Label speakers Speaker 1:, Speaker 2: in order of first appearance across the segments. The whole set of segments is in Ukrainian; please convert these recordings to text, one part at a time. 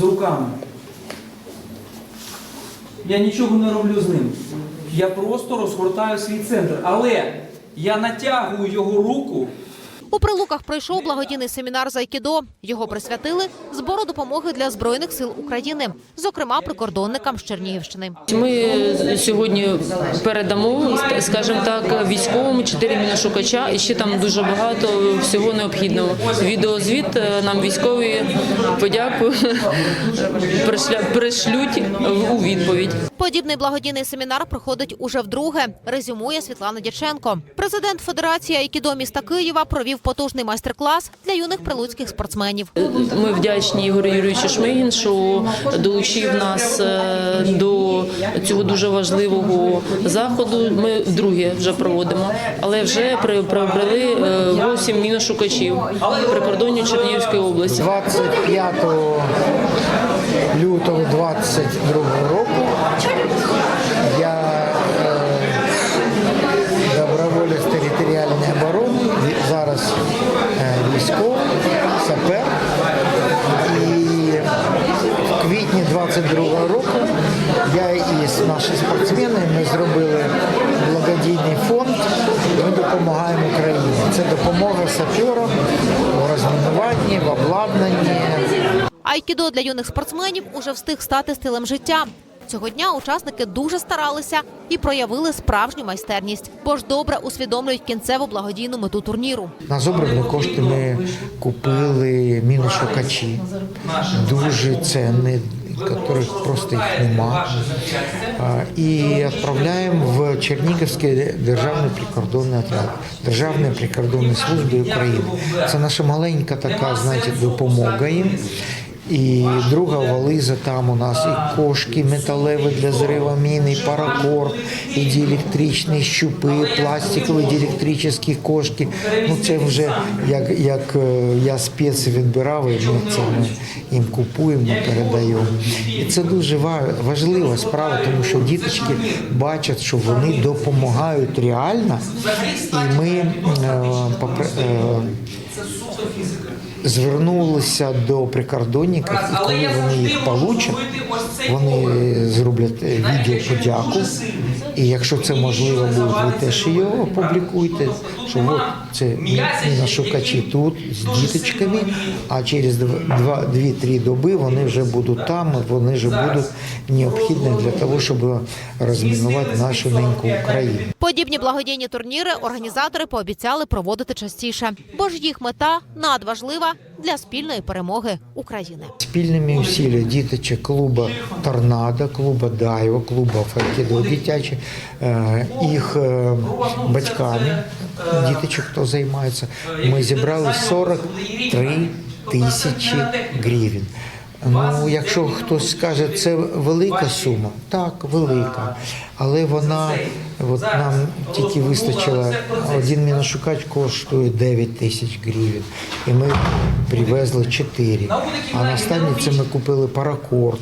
Speaker 1: з руками. Я нічого не роблю з ним. Я просто розгортаю свій центр. Але я натягую його руку.
Speaker 2: У Прилуках пройшов благодійний семінар з айкідо. Його присвятили збору допомоги для збройних сил України, зокрема прикордонникам з Чернігівщини.
Speaker 3: Ми сьогодні передамо, скажімо так, військовому чотири міношукача і ще там дуже багато всього необхідного. Відеозвіт е, нам військові подяку пришлють у відповідь.
Speaker 2: Подібний благодійний семінар проходить уже вдруге. Резюмує Світлана Дяченко. Президент Федерації айкідо міста Києва провів потужний майстер-клас для юних прилуцьких спортсменів.
Speaker 3: Ми вдячні Ігорю Юрійовичу Шмигін, що долучив нас е, до цього дуже важливого заходу. Ми вдруге вже проводимо, але вже при- приобрели е, 8 міношукачів при кордоні Чернігівської області.
Speaker 4: 25 лютого 22 року я е, доброволець територіальної оборони, зараз е, військовий, сапер. І в квітні 22-го року я і наші спортсмени ми зробили благодійний фонд. Ми допомагаємо Україні. Це допомога саперам у розмінуванні, в обладнанні.
Speaker 2: Айкідо для юних спортсменів уже встиг стати стилем життя. Цього дня учасники дуже старалися і проявили справжню майстерність, бо ж добре усвідомлюють кінцеву благодійну мету турніру.
Speaker 4: На зобрані кошти ми купили міношукачі, дуже цінні, яких просто їх нема. І відправляємо в Чернігівський державний прикордонний отряд, Державної прикордонної служби України. Це наша маленька така, знаєте, допомога їм. І друга вализа там у нас і кошки металеві для зриву мін, і паракор, і діелектричні щупи, пластикові діелектричні кошки. Ну це вже як, як е, я спеці відбирав, і ми це ми їм купуємо, передаємо. І це дуже важлива справа, тому що діточки бачать, що вони допомагають реально, і ми е, попри- е, звернулися до прикордонників, і коли вони їх получать, вони зроблять е, відео подяку. І якщо це можливо буде, ви теж його опублікуйте, що от це міношукачі тут з діточками, а через 2-3 доби вони вже будуть там, вони вже будуть необхідні для того, щоб розмінувати нашу неньку Україну.
Speaker 2: Подібні благодійні турніри організатори пообіцяли проводити частіше, бо ж їх мета надважлива для спільної перемоги України.
Speaker 4: Спільними усиллями діточок клуба Торнадо, клуба Дайва, клуба Файкідо дитячі, е, їх е, батьками, діточок, хто займається, ми зібрали 43 тисячі гривень. Ну, якщо хтось скаже, це велика сума, так, велика. Але вона, от нам тільки вистачила. один міношукач коштує 9 тисяч гривень. І ми привезли 4. А на останній це ми купили паракорд,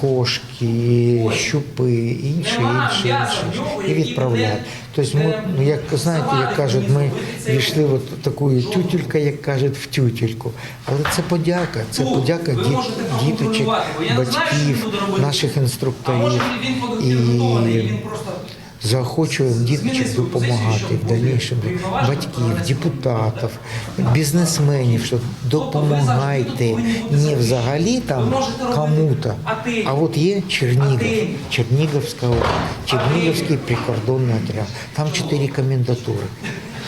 Speaker 4: кошки, щупи, інше, інше, інше. І відправляють. Тобто, ми, ну, як знаєте, як кажуть, ми війшли в от таку тютюлька, як кажуть, в тютюльку. Але це подяка, це подяка діт, діточок, батьків, наших інструкторів. І заохочуємо діточок допомагати в дальнішому. батьків, депутатів, бізнесменів, що допомагайте не взагалі там кому-то, а от є Чернігів, Чернігівська Чернігівський прикордонний отряд. Там чотири комендатури.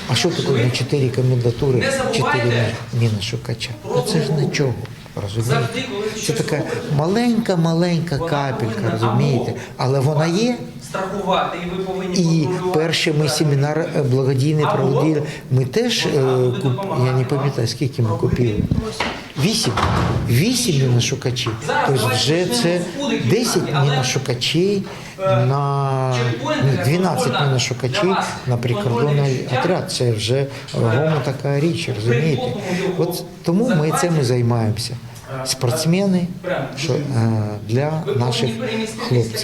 Speaker 4: А що таке на чотири комендатури, чотири міношукача? Це ж нічого. Розумієте? Це така маленька-маленька капелька, розумієте? Але вона є,
Speaker 1: Страхувати, і ви повинні
Speaker 4: і перший ми семінар е, благодійний проводили. Ми теж е, я не пам'ятаю, скільки ми купили. Вісім. Вісім міношукачів. Тобто вже це 10 міношукачей на ні, 12 міношукачів на прикордонний отряд. Це вже вагома така річ, розумієте? От тому ми цим і займаємося. Спортсмени е, для наших хлопців.